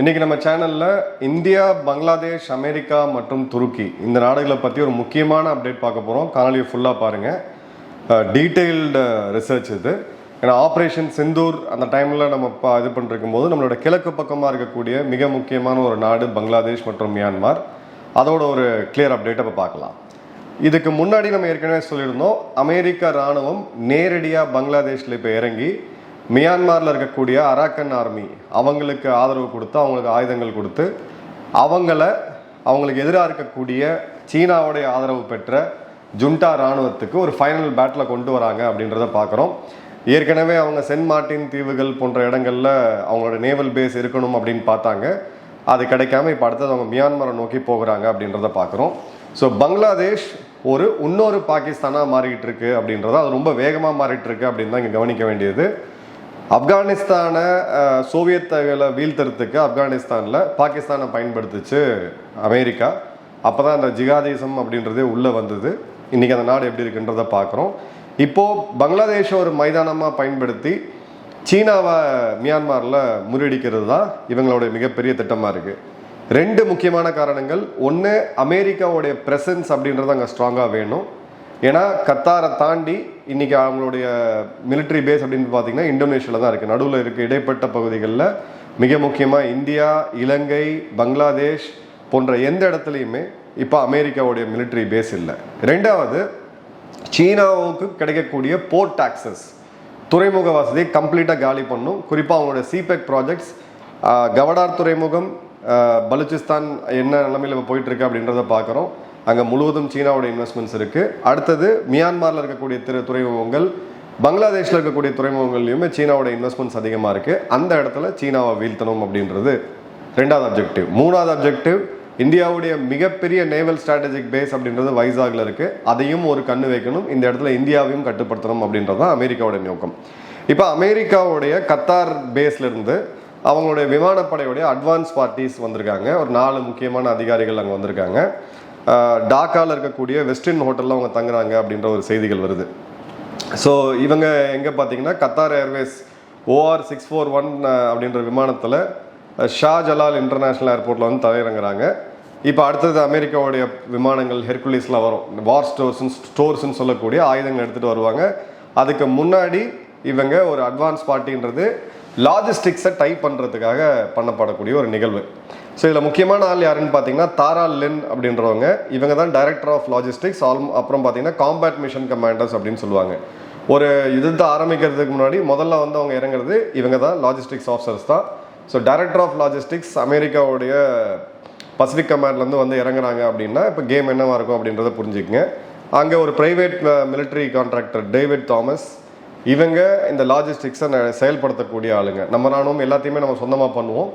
இன்றைக்கி நம்ம சேனலில் இந்தியா பங்களாதேஷ் அமெரிக்கா மற்றும் துருக்கி இந்த நாடுகளை பற்றி ஒரு முக்கியமான அப்டேட் பார்க்க போகிறோம் காணொலியை ஃபுல்லாக பாருங்கள் டீட்டெயில்டு ரிசர்ச் இது. ஏன்னா ஆப்ரேஷன் சிந்தூர் அந்த டைமில் நம்ம பா இது பண்ணிருக்கும் போது நம்மளோட கிழக்கு பக்கமாக இருக்கக்கூடிய மிக முக்கியமான ஒரு நாடு பங்களாதேஷ் மற்றும் மியான்மார். அதோட ஒரு கிளியர் அப்டேட் இப்போ பார்க்கலாம். இதுக்கு முன்னாடி நம்ம ஏற்கனவே சொல்லியிருந்தோம் அமெரிக்க ராணுவம் நேரடியாக பங்களாதேஷில் இப்போ இறங்கி மியான்மாரில் இருக்கக்கூடிய அராக்கன் ஆர்மி அவங்களுக்கு ஆதரவு கொடுத்து அவங்களுக்கு ஆயுதங்கள் கொடுத்து அவங்கள அவங்களுக்கு எதிராக இருக்கக்கூடிய சீனாவுடைய ஆதரவு பெற்ற ஜுண்டா ராணுவத்துக்கு ஒரு ஃபைனல் பேட்டில் கொண்டு வராங்க அப்படின்றத பார்க்குறோம். ஏற்கனவே அவங்க சென்ட் மார்ட்டின் தீவுகள் போன்ற இடங்களில் அவங்களோட நேவல் பேஸ் இருக்கணும் அப்படின்னு பார்த்தாங்க. அது கிடைக்காம இப்போ அடுத்தது அவங்க மியான்மரை நோக்கி போகிறாங்க அப்படின்றத பார்க்குறோம். ஸோ பங்களாதேஷ் ஒரு இன்னொரு பாகிஸ்தானாக மாறிக்கிட்டு இருக்கு அப்படின்றத அது ரொம்ப வேகமாக மாறிட்டு இருக்கு அப்படின்னு தான் இங்கே கவனிக்க வேண்டியது. ஆப்கானிஸ்தானை அஹ், சோவியத்துகளை வீழ்த்துறதுக்கு ஆப்கானிஸ்தானில் பாகிஸ்தானை பயன்படுத்துச்சு அமெரிக்கா. அப்போ தான் அந்த ஜிகாதிசம் அப்படின்றதே உள்ளே வந்தது. இன்றைக்கி அந்த நாடு எப்படி இருக்குன்றதை பார்க்குறோம் இப்போது பங்களாதேஷை ஒரு மைதானமாக பயன்படுத்தி சீனாவை மியான்மாரில் முறியடிக்கிறது தான் இவங்களோட மிகப்பெரிய திட்டமாக இருக்குது ரெண்டு முக்கியமான காரணங்கள். ஒன்று அமெரிக்காவுடைய ப்ரெசன்ஸ் அப்படின்றது அங்கே ஸ்ட்ராங்காக வேணும். ஏன்னா கத்தாரை தாண்டி இன்னைக்கு அவங்களுடைய மிலிட்ரி பேஸ் அப்படின்னு பார்த்தீங்கன்னா இந்தோனேஷியாவில் தான் இருக்குது நடுவில் இருக்க இடைப்பட்ட பகுதிகளில் மிக முக்கியமாக இந்தியா இலங்கை பங்களாதேஷ் போன்ற எந்த இடத்துலையுமே இப்போ அமெரிக்காவுடைய மிலிட்ரி பேஸ் இல்லை. ரெண்டாவது சீனாவுக்கு கிடைக்கக்கூடிய போர்ட் டாக்ஸஸ் துறைமுக வசதியை கம்ப்ளீட்டாக காலி பண்ணும். குறிப்பாக அவங்களோட சிபெக் ப்ராஜெக்ட்ஸ் கவடார் துறைமுகம் பலுச்சிஸ்தான் என்ன நிலைமையில் போயிட்டுருக்கு அப்படின்றத பார்க்குறோம். அங்கே முழுவதும் சீனாவோட இன்வெஸ்ட்மெண்ட்ஸ் இருக்குது அடுத்தது மியான்மாரில் இருக்கக்கூடிய திரு துறைமுகங்கள் பங்களாதேஷில் இருக்கக்கூடிய துறைமுகங்கள்லையுமே சீனாவோட இன்வெஸ்ட்மெண்ட்ஸ் அதிகமாக இருக்குது அந்த இடத்துல சீனாவை வீழ்த்தணும் அப்படின்றது ரெண்டாவது அப்ஜெக்டிவ் மூணாவது அப்ஜெக்டிவ் இந்தியாவுடைய மிகப்பெரிய நேவல் ஸ்ட்ராட்டஜிக் பேஸ் அப்படின்றது வைசாகில் இருக்குது அதையும் ஒரு கண்ணு வைக்கணும். இந்த இடத்துல இந்தியாவையும் கட்டுப்படுத்தணும் அப்படின்றது தான் அமெரிக்காவோட நோக்கம். இப்போ அமெரிக்காவுடைய கத்தார் பேஸ்லேருந்து அவங்களுடைய விமானப்படையுடைய அட்வான்ஸ் பார்ட்டிஸ் வந்திருக்காங்க. ஒரு நாலு முக்கியமான அதிகாரிகள் அங்கே வந்திருக்காங்க. டாக்காவில் இருக்கக்கூடிய வெஸ்டர்ன் ஹோட்டலில் அவங்க தங்குறாங்க அப்படின்ற ஒரு செய்திகள் வருது. ஸோ இவங்க எங்கே பார்த்தீங்கன்னா Qatar Airways O R six four one அப்படின்ற விமானத்தில் ஷா ஜலால் இன்டர்நேஷ்னல் ஏர்போர்ட்டில் வந்து தலையிறங்குறாங்க இப்போ அடுத்தது அமெரிக்காவுடைய விமானங்கள் ஹெர்குலிஸ்லாம் வரும். வார் ஸ்டோர்ஸ்னு ஸ்டோர்ஸ்னு சொல்லக்கூடிய ஆயுதங்கள் எடுத்துகிட்டு வருவாங்க. அதுக்கு முன்னாடி இவங்க ஒரு அட்வான்ஸ் பார்ட்டின்றது லாஜிஸ்டிக்ஸை டைப் பண்ணுறதுக்காக பண்ணப்படக்கூடிய ஒரு நிகழ்வு. ஸோ இதில் முக்கியமான ஆள் யாருன்னு பார்த்தீங்கன்னா தாரா லென் அப்படின்றவங்க. இவங்க தான் டைரக்டர் ஆஃப் லாஜிஸ்டிக்ஸ் ஆல் அப்புறம் பார்த்தீங்கன்னா காம்பேட் மிஷன் கமாண்டர்ஸ் அப்படின்னு சொல்லுவாங்க. ஒரு யுத்தத்தை ஆரம்பிக்கிறதுக்கு முன்னாடி முதல்ல வந்து அவங்க இறங்குறது இவங்க தான் லாஜிஸ்டிக்ஸ் ஆஃபீஸர்ஸ் தான். ஸோ டைரக்டர் ஆஃப் லாஜிஸ்டிக்ஸ் அமெரிக்காவுடைய பசிபிக் கமாண்ட்லேருந்து வந்து இறங்குறாங்க அப்படின்னா இப்போ கேம் என்னவாக இருக்கும் அப்படின்றத புரிஞ்சுக்கங்க. அங்கே ஒரு private military contractor David Thomas இவங்க இந்த லாஜிஸ்டிக்ஸை செயல்படுத்தக்கூடிய ஆளுங்க. நம்ம ராணுவம் எல்லாத்தையுமே நம்ம சொந்தமாக பண்ணுவோம்.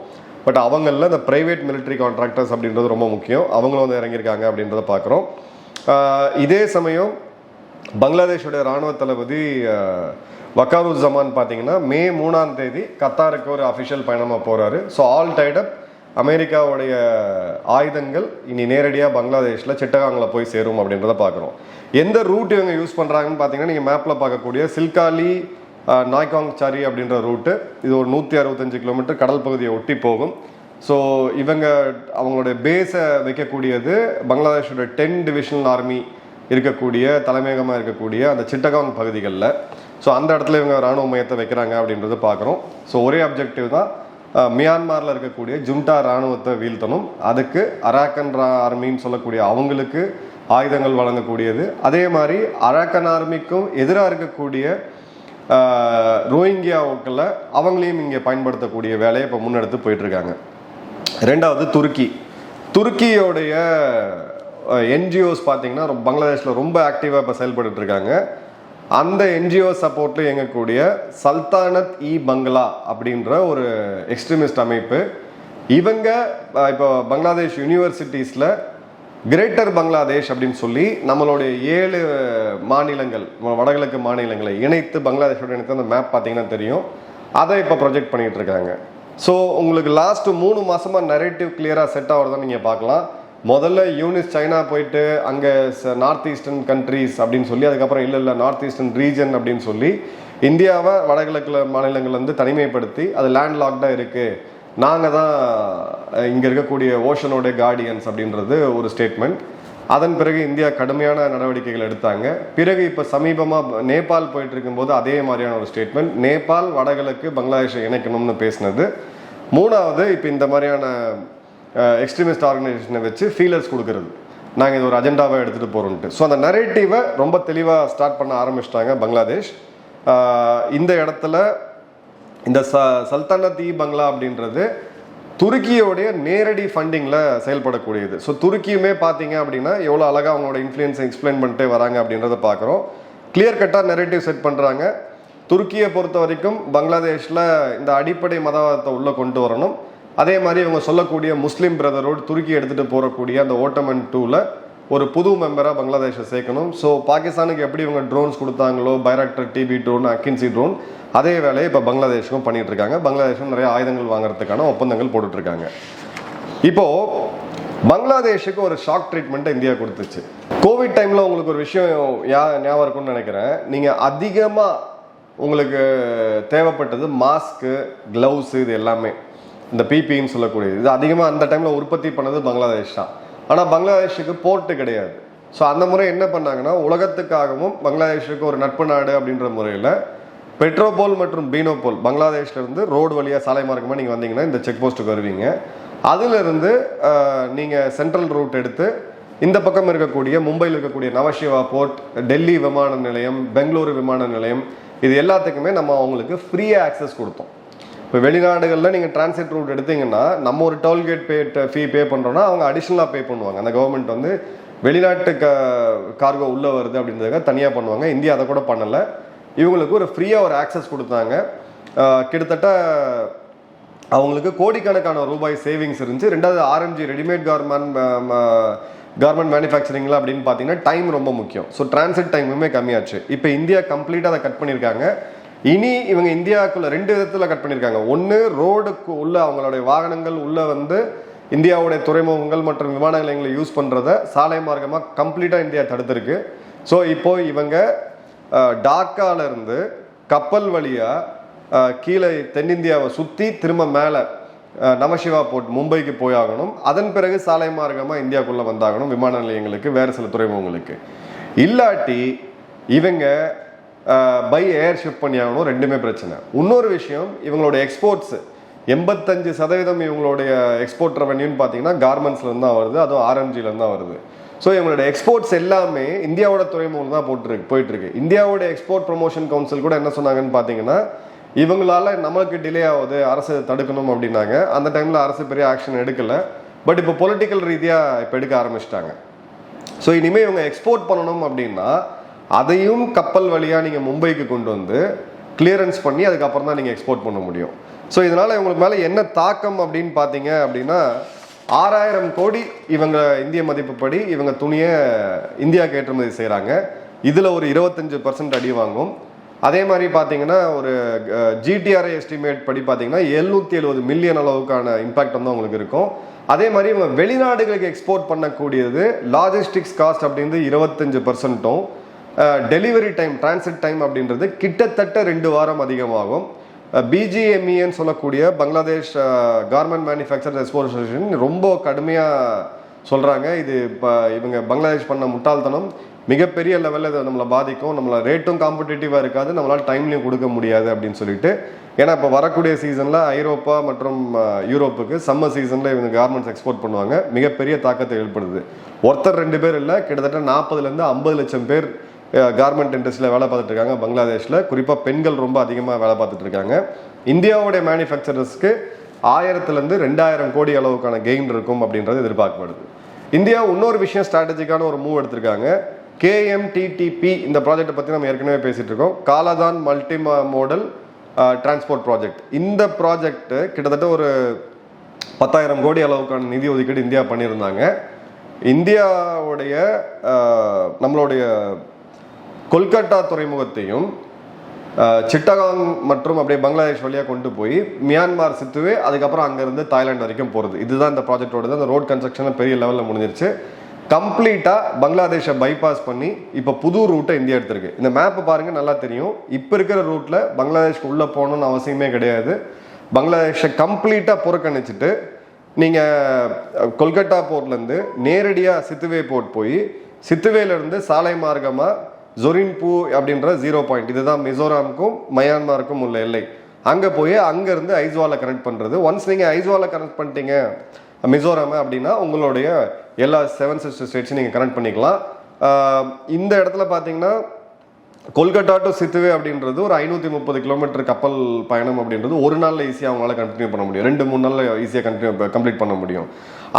பட் அவங்களில் இந்த ப்ரைவேட் மிலிட்ரி கான்ட்ராக்டர்ஸ் அப்படின்றது ரொம்ப முக்கியம். அவங்களும் வந்து இறங்கியிருக்காங்க அப்படின்றத பார்க்குறோம். இதே சமயம் பங்களாதேஷோட ராணுவ தளபதி வக்காருஜமான் பார்த்தீங்கன்னா மே மூணாம் தேதி கத்தாருக்கு ஒரு அஃபிஷியல் பயணமாக போகிறாரு ஸோ ஆல் டைடப் அமெரிக்காவுடைய ஆயுதங்கள் இனி நேரடியாக பங்களாதேஷில் சிட்டகாங்கில் போய் சேரும் அப்படின்றத பார்க்குறோம். எந்த ரூட் இவங்க யூஸ் பண்ணுறாங்கன்னு பார்த்தீங்கன்னா நீங்கள் மேப்பில் பார்க்கக்கூடிய சில்காலி நாய்காங் சாரி அப்படின்ற ரூட்டு இது ஒரு நூற்றி அறுபத்தஞ்சு கிலோமீட்டர் கடல் பகுதியை ஒட்டி போகும். ஸோ இவங்க அவங்களுடைய பேஸை வைக்கக்கூடியது பங்களாதேஷோட டென் டிவிஷனல் ஆர்மி இருக்கக்கூடிய தலைமையகமாக இருக்கக்கூடிய அந்த சிட்டகாங் பகுதிகளில். ஸோ அந்த இடத்துல இவங்க ராணுவ மையத்தை வைக்கிறாங்க அப்படின்றத பார்க்குறோம். ஸோ ஒரே அப்ஜெக்டிவ் தான் மியான்மாரில் இருக்கக்கூடிய ஜுண்டா ராணுவத்தை வீழ்த்தணும். அதுக்கு அராக்கன் ஆர்மின்னு சொல்லக்கூடிய அவங்களுக்கு ஆயுதங்கள் வழங்கக்கூடியது. அதே மாதிரி அராக்கன் ஆர்மிக்கும் எதிராக இருக்கக்கூடிய ரோஹிங்கியாவுக்குள்ள அவங்களையும் இங்கே பயன்படுத்தக்கூடிய வேலையை இப்போ முன்னெடுத்து போயிட்டுருக்காங்க. ரெண்டாவது துருக்கி. துருக்கியோடைய என்ஜிஓஸ் பார்த்தீங்கன்னா ரொம்ப- பங்களாதேஷில் ரொம்ப ஆக்டிவாக இப்போ செயல்பட்டு இருக்காங்க அந்த என்ஜிஓ சப்போர்ட்டில் இயங்கக்கூடிய சல்தானத் இ பங்களா அப்படின்ற ஒரு எக்ஸ்ட்ரீமிஸ்ட் அமைப்பு. இவங்க இப்போ பங்களாதேஷ் யூனிவர்சிட்டிஸில் கிரேட்டர் பங்களாதேஷ் அப்படின்னு சொல்லி நம்மளுடைய ஏழு மாநிலங்கள் வடகிழக்கு மாநிலங்களை இணைத்து பங்களாதேஷோட இணைத்து அந்த மேப் பார்த்தீங்கன்னா தெரியும். அதை இப்போ ப்ரொஜெக்ட் பண்ணிகிட்டு இருக்காங்க. ஸோ உங்களுக்கு லாஸ்ட் மூணு மாதமாக நரேட்டிவ் கிளியராக செட் ஆகிறதா நீங்கள் பார்க்கலாம். முதல்ல யூனிஸ் சைனா போயிட்டு அங்கே நார்த் ஈஸ்டர்ன் கண்ட்ரீஸ் அப்படின்னு சொல்லி அதுக்கப்புறம் இல்லை இல்லை நார்த் ஈஸ்டர்ன் ரீஜன் அப்படின்னு சொல்லி இந்தியாவை வடகிழக்கு மாநிலங்கள் வந்து தனிமைப்படுத்தி அது லேண்ட் லாக்டாக இருக்குது நாங்கள் தான் இங்கே இருக்கக்கூடிய ஓஷனோட கார்டியன்ஸ் அப்படின்றது ஒரு ஸ்டேட்மெண்ட் அதன் பிறகு இந்தியா கடுமையான நடவடிக்கைகள் எடுத்தாங்க. பிறகு இப்போ சமீபமாக நேபாள் போயிட்டு இருக்கும்போது அதே மாதிரியான ஒரு ஸ்டேட்மெண்ட் நேபாள் வடகிழக்கு பங்களாதேஷை இணைக்கணும்னு பேசினது. மூணாவது இப்போ இந்த மாதிரியான எக்ஸ்ட்ரீமிஸ்ட் ஆர்கனைசேஷனை வச்சு ஃபீலர்ஸ் கொடுக்கறது. நாங்கள் இது ஒரு அஜெண்டாவாக எடுத்துகிட்டு போகிறோன்ட்டு ஸோ அந்த நரேட்டிவை ரொம்ப தெளிவாக ஸ்டார்ட் பண்ண ஆரம்பிச்சிட்டாங்க பங்களாதேஷ். இந்த இடத்துல இந்த ச சல்தனத் இ பங்களா அப்படின்றது துருக்கியோடைய நேரடி ஃபண்டிங்கில் செயல்படக்கூடியது. ஸோ துருக்கியுமே பார்த்தீங்க அப்படின்னா எவ்வளோ அழகாக அவங்களோட இன்ஃப்ளூயன்ஸை எக்ஸ்பிளைன் பண்ணிட்டே வராங்க அப்படின்றத பார்க்குறோம் கிளியர் கட்டாக நெரேட்டிவ் செட் பண்ணுறாங்க துருக்கியை பொறுத்த வரைக்கும் பங்களாதேஷில் இந்த அடிப்படை மதவாதத்தை உள்ளே கொண்டு வரணும். அதே மாதிரி இவங்க சொல்லக்கூடிய முஸ்லீம் பிரதரோடு துருக்கி எடுத்துகிட்டு போகக்கூடிய அந்த ஓட்டமன் டூவில் ஒரு புது மெம்பராக பங்களாதேஷை சேர்க்கணும். ஸோ பாகிஸ்தானுக்கு எப்படி இவங்க ட்ரோன்ஸ் கொடுத்தாங்களோ Bayraktar TB drone Akinci drone அதே வேலையை இப்போ பங்களாதேஷுக்கும் பண்ணிகிட்டு இருக்காங்க பங்களாதேஷும் நிறைய ஆயுதங்கள் வாங்குறதுக்கான ஒப்பந்தங்கள் போட்டுட்ருக்காங்க இப்போது பங்களாதேஷுக்கு ஒரு ஷாக் ட்ரீட்மெண்ட்டை இந்தியா கொடுத்துச்சு. கோவிட் டைமில் உங்களுக்கு ஒரு விஷயம் யா ஞாபகம் இருக்கும்னு நினைக்கிறேன். நீங்கள் அதிகமாக உங்களுக்கு தேவைப்பட்டது மாஸ்க்கு க்ளவுஸு இது எல்லாமே. இந்த பிபின்னு சொல்லக்கூடியது. இது அதிகமாக அந்த டைமில் உற்பத்தி பண்ணது பங்களாதேஷ் தான். ஆனால் பங்களாதேஷுக்கு போர்ட்டு கிடையாது. ஸோ அந்த முறை என்ன பண்ணாங்கன்னா உலகத்துக்காகவும் பங்களாதேஷுக்கு ஒரு நட்பு நாடு அப்படின்ற முறையில் பெட்ரோபோல் மற்றும் பீனோபோல் பங்களாதேஷ்லேருந்து ரோடு வழியாக சாலை மார்க்கமாக நீங்கள் வந்தீங்கன்னா இந்த செக் போஸ்ட்டுக்கு வருவீங்க. அதிலிருந்து நீங்கள் சென்ட்ரல் ரூட் எடுத்து இந்த பக்கம் இருக்கக்கூடிய மும்பையில் இருக்கக்கூடிய நவஷிவா போர்ட் டெல்லி விமான நிலையம் பெங்களூரு விமான நிலையம் இது எல்லாத்துக்குமே நம்ம அவங்களுக்கு ஃப்ரீயாக ஆக்சஸ் கொடுத்தோம். இப்போ வெளிநாடுகளில் நீங்கள் டிரான்சிட் ரூட் எடுத்தீங்கன்னா நம்ம ஒரு டோல்கேட் பே ஃபீ பே பண்ணுறோன்னா அவங்க அடிஷ்னலாக பே பண்ணுவாங்க. அந்த கவர்மெண்ட் வந்து வெளிநாட்டு க கார்கோ உள்ளே வருது அப்படின்றதுக்காக தனியாக பண்ணுவாங்க. இந்தியா அதை கூட பண்ணலை. இவங்களுக்கு ஒரு ஃப்ரீயாக ஒரு ஆக்சஸ் கொடுத்தாங்க. கிட்டத்தட்ட அவங்களுக்கு கோடிக்கணக்கான ரூபாய் சேவிங்ஸ் இருந்துச்சு. ரெண்டாவது ஆர்எம்ஜி ரெடிமேட் கார்மெண்ட் கார்மெண்ட் மேனுஃபேக்சரிங்கில் அப்படின்னு பார்த்தீங்கன்னா டைம் ரொம்ப முக்கியம். ஸோ டிரான்சிட் டைமுமே கம்மியாச்சு. இப்போ இந்தியா கம்ப்ளீட்டாக அதை கட் பண்ணியிருக்காங்க. இனி இவங்க இந்தியாவுக்குள்ள ரெண்டு விதத்தில் கட் பண்ணியிருக்காங்க ஒன்று ரோடுக்கு உள்ள அவங்களுடைய வாகனங்கள் உள்ள வந்து இந்தியாவுடைய துறைமுகங்கள் மற்றும் விமான நிலையங்களை யூஸ் பண்ணுறத சாலை மார்க்கமாக கம்ப்ளீட்டாக இந்தியா தடுத்திருக்கு. ஸோ இப்போ இவங்க அஹ், டாக்கால இருந்து கப்பல் வழியா கீழே தென்னிந்தியாவை சுற்றி திரும்ப மேலே நமசிவா போர்ட் மும்பைக்கு போயாகணும். அதன் பிறகு சாலை மார்க்கமாக இந்தியாவுக்குள்ளே வந்தாகணும் விமான நிலையங்களுக்கு வேறு சில துறைமுகங்களுக்கு. இல்லாட்டி இவங்க பை ஏர் ஷிஃப்ட் பண்ணி ஆகணும் ரெண்டுமே பிரச்சனை. இன்னொரு விஷயம் இவங்களோட எக்ஸ்போர்ட்ஸ் எண்பத்தஞ்சு சதவீதம் இவங்களுடைய எக்ஸ்போர்ட் ரெவன்யூன்னு பார்த்தீங்கன்னா கார்மெண்ட்ஸ்லேருந்து தான் வருது அதுவும் ஆரஞ்சிலேருந்து தான் வருது. ஸோ இவங்களோட எக்ஸ்போர்ட்ஸ் எல்லாமே இந்தியாவோட துறைமுகம் தான் போட்டுருக்கு போயிட்டுருக்கு. இந்தியாவோட எக்ஸ்போர்ட் ப்ரொமோஷன் கவுன்சில் கூட என்ன சொன்னாங்கன்னு பார்த்தீங்கன்னா இவங்களால நம்மளுக்கு டிலே ஆகுது அரசு தடுக்கணும் அப்படின்னாங்க. அந்த டைமில் அரசு பெரிய ஆக்ஷன் எடுக்கலை. பட் இப்போ பொலிட்டிக்கல் ரீதியாக இப்போ எடுக்க ஆரம்பிச்சிட்டாங்க. ஸோ இனிமேல் இவங்க எக்ஸ்போர்ட் பண்ணணும் அப்படின்னா அதையும் கப்பல் வழியாக நீங்கள் மும்பைக்கு கொண்டு வந்து கிளியரன்ஸ் பண்ணி அதுக்கப்புறம் தான் நீங்கள் எக்ஸ்போர்ட் பண்ண முடியும். ஸோ இதனால் இவங்களுக்கு மேலே என்ன தாக்கம் அப்படின்னு பார்த்தீங்க அப்படின்னா ஆறாயிரம் கோடி இவங்க இந்திய மதிப்புப்படி இவங்க துணியை இந்தியாவுக்கு ஏற்றுமதி செய்கிறாங்க இதில் ஒரு இருபத்தஞ்சு பர்சன்ட் அடி வாங்கும். அதே மாதிரி பார்த்தீங்கன்னா ஒரு ஜிடிஆர்ஐ எஸ்டிமேட் படி பார்த்தீங்கன்னா எழுநூத்தி எழுபது மில்லியன் அளவுக்கான இம்பாக்ட் வந்து அவங்களுக்கு இருக்கும். அதே மாதிரி இவங்க வெளிநாடுகளுக்கு எக்ஸ்போர்ட் பண்ணக்கூடியது லாஜிஸ்டிக்ஸ் காஸ்ட் அப்படிங்கிறது இருபத்தஞ்சு பர்சன்ட்டும் டெலிவரி டைம் டிரான்சிட் டைம் அப்படின்றது கிட்டத்தட்ட ரெண்டு வாரம் அதிகமாகும். பிஜிஎம்இன்னு சொல்லக்கூடிய பங்களாதேஷ் கார்மெண்ட் மேனுஃபேக்சர் அசோசியேஷன் ரொம்ப கடுமையாக சொல்கிறாங்க இது இப்போ இவங்க பங்களாதேஷ் பண்ண முட்டாள்தனம். மிகப்பெரிய லெவலில் இது நம்மளை பாதிக்கும். நம்மளை ரேட்டும் காம்படிட்டிவாக இருக்காது. நம்மளால் டைம்லையும் கொடுக்க முடியாது அப்படின்னு சொல்லிட்டு. ஏன்னா இப்போ வரக்கூடிய சீசனில் ஐரோப்பா மற்றும் யூரோப்புக்கு சம்மர் சீசனில் இவங்க கார்மெண்ட்ஸ் எக்ஸ்போர்ட் பண்ணுவாங்க. மிகப்பெரிய தாக்கத்தை ஏற்படுது. ஒருத்தர் ரெண்டு பேர் இல்லை கிட்டத்தட்ட நாற்பதுலேருந்து ஐம்பது லட்சம் பேர் கார்மெண்ட் இண்டஸ்ட்ரியில் வேலை பார்த்துட்டு இருக்காங்க. பங்களாதேஷில். குறிப்பாக பெண்கள் ரொம்ப அதிகமாக வேலை பார்த்துட்டு இருக்காங்க. இந்தியாவுடைய மேனுஃபேக்சரர்ஸ்க்கு ஆயிரத்துலேருந்து ரெண்டாயிரம் கோடி அளவுக்கான கெயின் இருக்கும் அப்படின்றது எதிர்பார்க்கப்படுது. இந்தியா இன்னொரு விஷயம் ஸ்ட்ராட்டஜிக்கான ஒரு மூவ் எடுத்திருக்காங்க. கேஎம்டிடிபி இந்த ப்ராஜெக்ட்டை பற்றி நம்ம ஏற்கனவே பேசிட்டு இருக்கோம். காலாதான் மல்டி மோடல் டிரான்ஸ்போர்ட் ப்ராஜெக்ட் இந்த ப்ராஜெக்ட்டு கிட்டத்தட்ட ஒரு பத்தாயிரம் கோடி அளவுக்கான நிதி ஒதுக்கீடு இந்தியா பண்ணியிருந்தாங்க. இந்தியாவுடைய நம்மளுடைய கொல்கட்டா துறைமுகத்தையும் சிட்டகாங் மற்றும் அப்படியே பங்களாதேஷ் வழியாக கொண்டு போய் மியான்மார் சித்துவே அதுக்கப்புறம் அங்கேருந்து தாய்லாந்து வரைக்கும் போகிறது இதுதான் இந்த ப்ராஜெக்டோடது அந்த ரோட் கன்ஸ்ட்ரக்ஷன் பெரிய லெவலில் முடிஞ்சிருச்சு. கம்ப்ளீட்டாக பங்களாதேஷை பைபாஸ் பண்ணி இப்போ புது ரூட்டை இந்தியா எடுத்திருக்கு. இந்த மேப்பை பாருங்கள் நல்லா தெரியும். இப்போ இருக்கிற ரூட்டில் பங்களாதேஷ்க்கு உள்ளே போகணும்னு அவசியமே கிடையாது. பங்களாதேஷை கம்ப்ளீட்டாக புறக்கணிச்சிட்டு நீங்கள் கொல்கட்டா போர்ட்லேருந்து நேரடியாக சித்துவே போர்ட் போய் சித்துவேலேருந்து சாலை மார்க்கமாக ஜொரின்பூ அப்படின்ற ஜீரோ பாயிண்ட் இதுதான் மிசோராமுக்கும் மயான்மாருக்கும் உள்ள எல்லை. அங்கே போய் அங்கேருந்து ஐஸ்வாலை கனெக்ட் பண்ணுறது ஒன்ஸ் நீங்கள் ஐஸ்வாலை கனெக்ட் பண்ணிட்டீங்க மிசோராம அப்படின்னா உங்களுடைய எல்லா செவன் சிஸ்டர் ஸ்டேட்ஸும் நீங்கள் கனெக்ட் பண்ணிக்கலாம். இந்த இடத்துல பார்த்தீங்கன்னா கொல்கட்டா டு சித்துவே அப்படின்றது ஒரு ஐநூற்றி முப்பது கிலோமீட்டர் கப்பல் பயணம் அப்படின்றது ஒரு நாளில் ஈஸியாக அவங்களால கண்டினியூ பண்ண முடியும். ரெண்டு மூணு நாளில் ஈஸியாக கண்டினியூ கம்ப்ளீட் பண்ண முடியும்.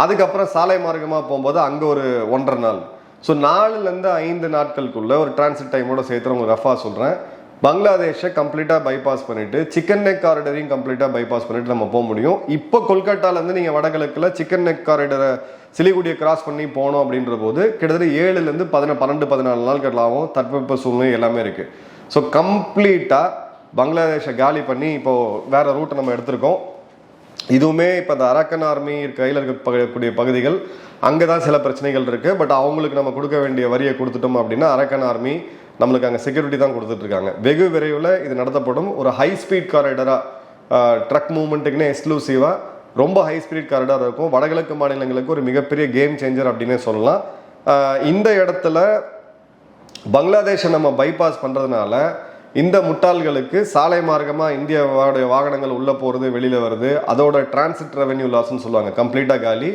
அதுக்கப்புறம் சாலை மார்க்கமாக போகும்போது அங்கே ஒரு ஒன்றரை நாள். ஸோ நாலுலேருந்து ஐந்து நாட்களுக்குள்ள ஒரு டிரான்சிட் டைமோட சேர்த்து உங்களுக்கு ரஃபா சொல்கிறேன் பங்களாதேஷை கம்ப்ளீட்டாக பைபாஸ் பண்ணிவிட்டு சிக்கன் நெக் காரிடரையும் கம்ப்ளீட்டாக பைபாஸ் பண்ணிட்டு நம்ம போக முடியும். இப்போ கொல்கட்டாலேருந்து நீங்கள் வடகிழக்கில் சிக்கன் நெக் காரிடரை சிலிகுடியை கிராஸ் பண்ணி போனோம் அப்படின்ற போது கிட்டத்தட்ட ஏழுலேருந்து பதின பன்னெண்டு பதினாலு நாட்கள் ஆகும். தட்பவெப்ப சூழ்நிலை எல்லாமே இருக்குது ஸோ கம்ப்ளீட்டாக பங்களாதேஷை காலி பண்ணி இப்போது வேறு ரூட்டை நம்ம எடுத்திருக்கோம். இதுவுமே இப்போ அந்த அரக்கன் ஆர்மி கையில் இருக்கக்கூடிய பகுதிகள் அங்கே தான் சில பிரச்சனைகள் இருக்குது பட் அவங்களுக்கு நம்ம கொடுக்க வேண்டிய வரியை கொடுத்துட்டோம் அப்படின்னா அரக்கன் ஆர்மி நம்மளுக்கு அங்கே செக்யூரிட்டி தான் கொடுத்துட்ருக்காங்க வெகு விரைவில் இது நடத்தப்படும். ஒரு ஹை ஸ்பீட் காரிடராக ட்ரக் மூவ்மெண்ட்டுக்குன்னு எக்ஸ்க்ளூசிவாக ரொம்ப ஹை ஸ்பீட் காரிடாக இருக்கும். வடகிழக்கு மாநிலங்களுக்கு ஒரு மிகப்பெரிய கேம் சேஞ்சர் அப்படின்னே சொல்லலாம். இந்த இடத்துல பங்களாதேஷை நம்ம பைபாஸ் பண்ணுறதுனால இந்த முட்டாள்களுக்கு சாலை மார்க்கமாக இந்தியாவோடைய வாகனங்கள் உள்ளே போகிறது வெளியில் வருது. அதோட டிரான்சிட் ரெவென்யூ லாஸ்ன்னு சொல்லுவாங்க. கம்ப்ளீட்டாக காலி.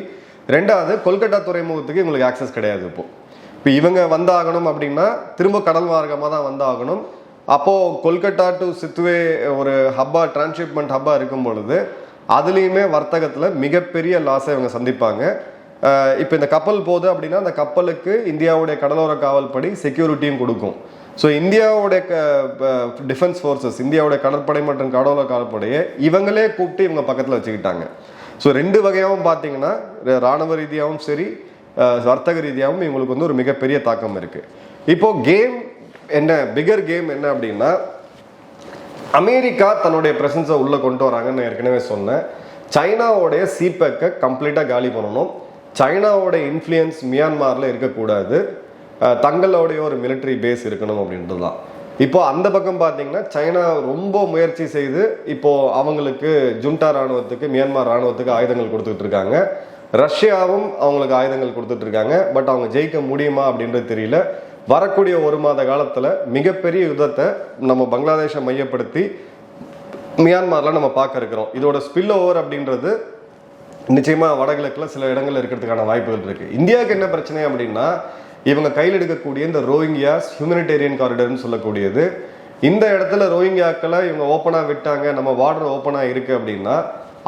ரெண்டாவது கொல்கட்டா துறைமுகத்துக்கு இவங்களுக்கு ஆக்சஸ் கிடையாது இப்போது இப்போ இவங்க வந்தாகணும் அப்படின்னா திரும்ப கடல் மார்க்கமாக தான் வந்தாகணும். அப்போது கொல்கட்டா டு சித்துவே ஒரு ஹப்பாக டிரான்ஸ்ஷிப்மெண்ட் ஹப்பாக இருக்கும் பொழுது அதுலேயுமே வர்த்தகத்தில் மிகப்பெரிய லாஸை இவங்க சந்திப்பாங்க. இப்போ இந்த கப்பல் போகுது அப்படின்னா அந்த கப்பலுக்கு இந்தியாவுடைய கடலோர காவல்படி செக்யூரிட்டியும் கொடுக்கும். ஸோ இந்தியாவுடைய டிஃபென்ஸ் ஃபோர்ஸஸ் இந்தியாவுடைய கடற்படை மற்றும் கடலோர காவல்படையை இவங்களே கூப்பிட்டு இவங்க பக்கத்தில் வச்சுக்கிட்டாங்க. ஸோ ரெண்டு வகையாகவும் பார்த்தீங்கன்னா ராணுவ ரீதியாகவும் சரி வர்த்தக ரீதியாகவும் இவங்களுக்கு வந்து ஒரு மிகப்பெரிய தாக்கம் இருக்குது இப்போது கேம் என்ன பிகர் கேம் என்ன அப்படின்னா அமெரிக்கா தன்னுடைய பிரசன்ஸை உள்ளே கொண்டு வராங்கன்னு நான் ஏற்கனவே சொன்னேன். சைனாவோடைய சிபெக்கை கம்ப்ளீட்டாக காலி பண்ணணும். சைனாவோட இன்ஃப்ளூயன்ஸ் மியான்மாரில் இருக்கக்கூடாது. தங்களுடைய ஒரு மிலிட்ரி பேஸ் இருக்கணும் அப்படின்றது தான் இப்போ அந்த பக்கம் பார்த்தீங்கன்னா சைனா ரொம்ப முயற்சி செய்து இப்போ அவங்களுக்கு ஜுண்டா ராணுவத்துக்கு மியான்மார் ராணுவத்துக்கு ஆயுதங்கள் கொடுத்துட்டு இருக்காங்க ரஷ்யாவும் அவங்களுக்கு ஆயுதங்கள் கொடுத்துட்டு இருக்காங்க பட் அவங்க ஜெயிக்க முடியுமா அப்படின்றது தெரியல. வரக்கூடிய ஒரு மாத காலத்தில் மிகப்பெரிய யுத்தத்தை நம்ம பங்களாதேஷை மையப்படுத்தி மியான்மரில் நம்ம பார்க்க இருக்கிறோம். இதோட ஸ்பில் ஓவர் அப்படின்றது நிச்சயமாக வடகிழக்கில் சில இடங்கள் இருக்கிறதுக்கான வாய்ப்புகள் இருக்குது இந்தியாவுக்கு என்ன பிரச்சனை அப்படின்னா இவங்க கையில் எடுக்கக்கூடிய இந்த ரோஹிங்கியாஸ் ஹியூமனிடேரியன் காரிடர்னு சொல்லக்கூடியது. இந்த இடத்துல ரோஹிங்கியாக்களை இவங்க ஓப்பனாக விட்டாங்க நம்ம வார்டர் ஓப்பனாக இருக்கு அப்படின்னா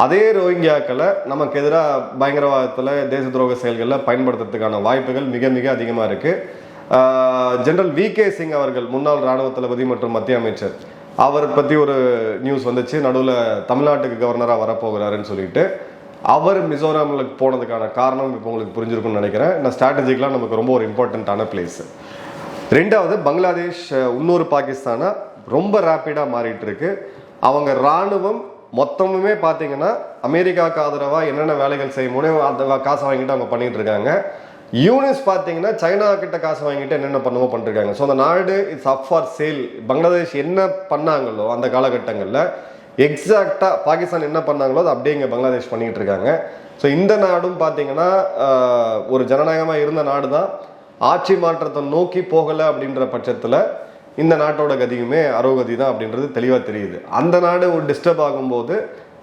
அதே ரோஹிங்கியாக்களை நமக்கு எதிராக பயங்கரவாதத்தில் தேச துரோக செயல்களில் பயன்படுத்துறதுக்கான வாய்ப்புகள் மிக மிக அதிகமாக இருக்குது ஜெனரல் வி கே சிங் அவர்கள் முன்னாள் ராணுவ தளபதி மற்றும் மத்திய அமைச்சர் அவர் பற்றி ஒரு நியூஸ் வந்துச்சு. நடுவில் தமிழ்நாட்டுக்கு கவர்னராக வரப்போகிறாருன்னு சொல்லிட்டு அவர் மிசோராமில் போனதுக்கான காரணம் இப்போ உங்களுக்கு புரிஞ்சிருக்கும்னு நினைக்கிறேன். நான் ஸ்ட்ராட்டஜிக்கெலாம் நமக்கு ரொம்ப ஒரு இம்பார்ட்டண்ட்டான பிளேஸு ரெண்டாவது பங்களாதேஷ் இன்னொரு பாகிஸ்தானா ரொம்ப ரேப்பிடாக மாறிட்டு இருக்கு அவங்க ராணுவம் மொத்தமுமே பார்த்தீங்கன்னா அமெரிக்காவுக்கு ஆதரவாக என்னென்ன வேலைகள் செய்ய முடியும் அந்த காசை வாங்கிட்டு அவங்க பண்ணிட்டு இருக்காங்க யூனிஸ் பார்த்தீங்கன்னா சைனா கிட்ட காசு வாங்கிட்டு என்னென்ன பண்ணுவோம் பண்ணிருக்காங்க ஸோ அந்த நாடு it's up for sale Bangladesh என்ன பண்ணாங்களோ அந்த காலகட்டங்களில் எக்ஸாக்டாக பாகிஸ்தான் என்ன பண்ணாங்களோ அது அப்படியே இங்கே பங்களாதேஷ் பண்ணிக்கிட்டு இருக்காங்க. ஸோ இந்த நாடும் பார்த்தீங்கன்னா ஒரு ஜனநாயகமாக இருந்த நாடு தான் ஆட்சி மாற்றத்தை நோக்கி போகலை அப்படின்ற பட்சத்தில் இந்த நாட்டோட கதியுமே அரோகதி தான் அப்படின்றது தெளிவாக தெரியுது. அந்த நாடு ஒரு டிஸ்டர்ப் ஆகும்போது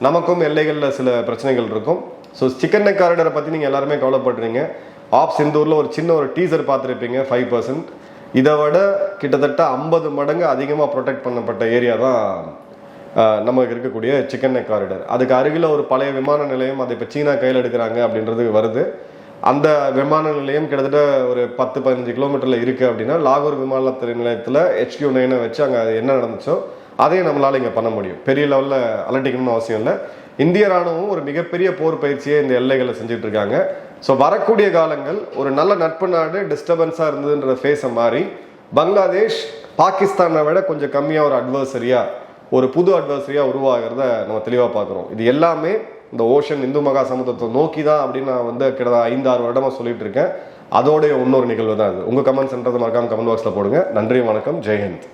நமக்கும் எல்லைகளில் சில பிரச்சனைகள் இருக்கும். ஸோ சிக்கன் நெக் காரிடரை பற்றி நீங்கள் எல்லாருமே கவலைப்படுறீங்க ஆப் சிந்தூரில் ஒரு சின்ன ஒரு டீசர் பார்த்துருப்பீங்க ஃபைவ் பர்சன்ட் இதை விட கிட்டத்தட்ட ஐம்பது மடங்கு அதிகமாக ப்ரொடெக்ட் பண்ணப்பட்ட ஏரியா தான் நமக்கு இருக்கக்கூடிய சிக்கன் நெக் காரிடர் அதுக்கு அருகில் ஒரு பழைய விமான நிலையம் அதை இப்போ சீனா கையில் எடுக்கிறாங்க அப்படின்றது வருது. அந்த விமான நிலையம் கிட்டத்தட்ட ஒரு பத்து பதினஞ்சு கிலோமீட்டரில் இருக்குது அப்படின்னா லாகூர் விமான நிலையத்தில் ஹெச்கியூ நைனை வச்சு அங்கே என்ன நடந்துச்சோ அதையும் நம்மளால் இங்கே பண்ண முடியும். பெரிய லெவலில் அலட்டிக்கணும்னு அவசியம் இல்லை. இந்திய ராணுவம் ஒரு மிகப்பெரிய போர் பயிற்சியை இந்த எல்லைகளை செஞ்சுட்டு இருக்காங்க. ஸோ வரக்கூடிய காலங்கள் ஒரு நல்ல நட்பு நாடு டிஸ்டர்பன்ஸாக இருந்ததுன்ற ஃபேஸை மாறி பங்களாதேஷ் பாகிஸ்தானை விட கொஞ்சம் கம்மியாக ஒரு அட்வர்சரியாக ஒரு புது அட்வர்சரியாக உருவாகிறத நம்ம தெளிவாக பார்க்குறோம் இது எல்லாமே இந்த ஓஷன் இந்து மகா சமுத்திரத்தை நோக்கி தான் அப்படின்னு நான் வந்து கிட்ட ஐந்து ஆறு வருடமா சொல்லிட்டு இருக்கேன். அதோடைய இன்னொரு நிகழ்வு தான் இது. உங்கள் கமெண்ட் மறக்காமல் கமெண்ட் பாக்ஸில் போடுங்க. நன்றி வணக்கம். ஜெயஹிந்த்